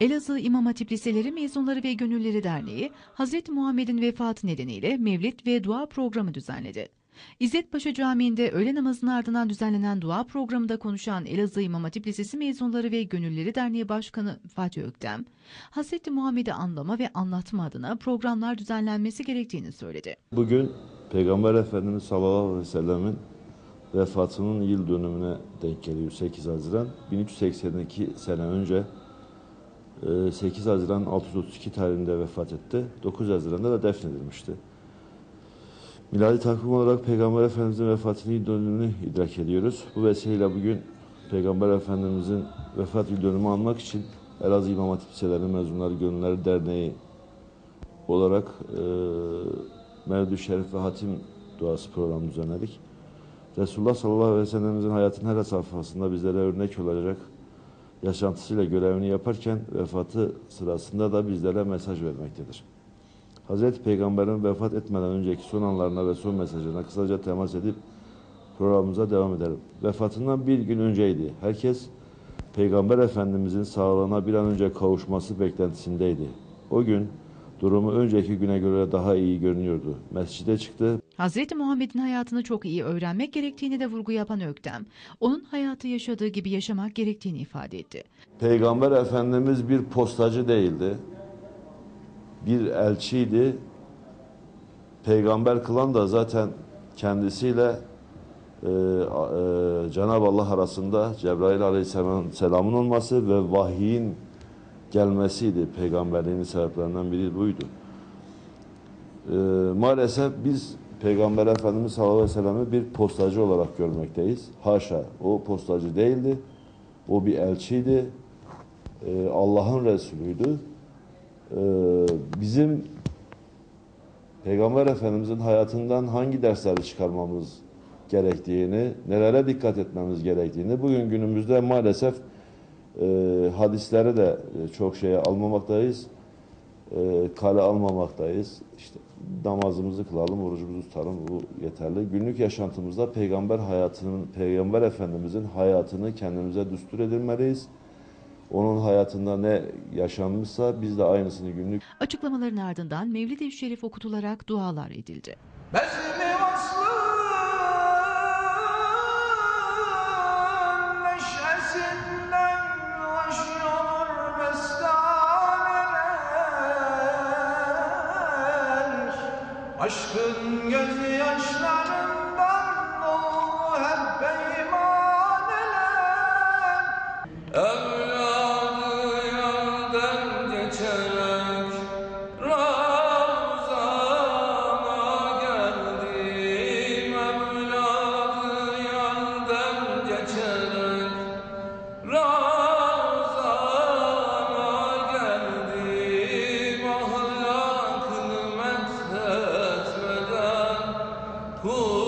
Elazığ İmam Hatip Liseleri Mezunları ve Gönülleri Derneği, Hz. Muhammed'in vefatı nedeniyle mevlid ve dua programı düzenledi. İzzet Camii'nde öğle namazının ardından düzenlenen dua programında konuşan Elazığ İmam Hatip Lisesi Mezunları ve Gönülleri Derneği Başkanı Fatih Öktem, Hz. Muhammed'i anlama ve anlatma adına programlar düzenlenmesi gerektiğini söyledi. Bugün Peygamber Efendimiz sallallahu aleyhi ve sellemin vefatının yıl dönümüne denk geliyor 8 Haziran. 1382 sene önce 8 Haziran 632 tarihinde vefat etti. 9 Haziran'da da defnedilmişti. Miladi takvim olarak Peygamber Efendimizin vefatının yıl dönümünü idrak ediyoruz. Bu vesileyle bugün Peygamber Efendimizin vefat yıl dönümü anmak için Elazığ İmam Hatip Liseleri Mezunları Gönülleri Derneği olarak e, Mevlid-i Şerif ve Hatim duası programı düzenledik. Resulullah sallallahu aleyhi ve sellem'imizin hayatının her safhasında bizlere örnek olacak yaşantısıyla görevini yaparken vefatı sırasında da bizlere mesaj vermektedir. Hazreti Peygamber'in vefat etmeden önceki son anlarına ve son mesajına kısaca temas edip programımıza devam edelim. Vefatından bir gün önceydi. Herkes Peygamber Efendimizin sağlığına bir an önce kavuşması beklentisindeydi. O gün durumu önceki güne göre daha iyi görünüyordu. Mescide çıktı, Hz. Muhammed'in hayatını çok iyi öğrenmek gerektiğini de vurgu yapan Öktem, onun hayatı yaşadığı gibi yaşamak gerektiğini ifade etti. Peygamber Efendimiz bir postacı değildi. Bir elçiydi. Peygamber kılan da zaten kendisiyle e, e, Cenab-ı Allah arasında Cebrail Aleyhisselam'ın selamın olması ve vahyin gelmesiydi. Peygamberliğinin sebeplerinden biri buydu. E, maalesef biz Peygamber Efendimiz sallallahu aleyhi ve sellem'i bir postacı olarak görmekteyiz. Haşa o postacı değildi. O bir elçiydi. Ee, Allah'ın Resulüydü. Ee, bizim Peygamber Efendimizin hayatından hangi dersleri çıkarmamız gerektiğini, nelere dikkat etmemiz gerektiğini bugün günümüzde maalesef e, hadisleri de e, çok şeye almamaktayız. E, kale almamaktayız. İşte namazımızı kılalım, orucumuzu tutalım bu yeterli. Günlük yaşantımızda peygamber hayatının, peygamber efendimizin hayatını kendimize düstur edilmeliyiz. Onun hayatında ne yaşanmışsa biz de aynısını günlük Açıklamaların ardından Mevlid-i Şerif okutularak dualar edildi. Bezmi vaslın Aşkın gözyaşlarından Whoa.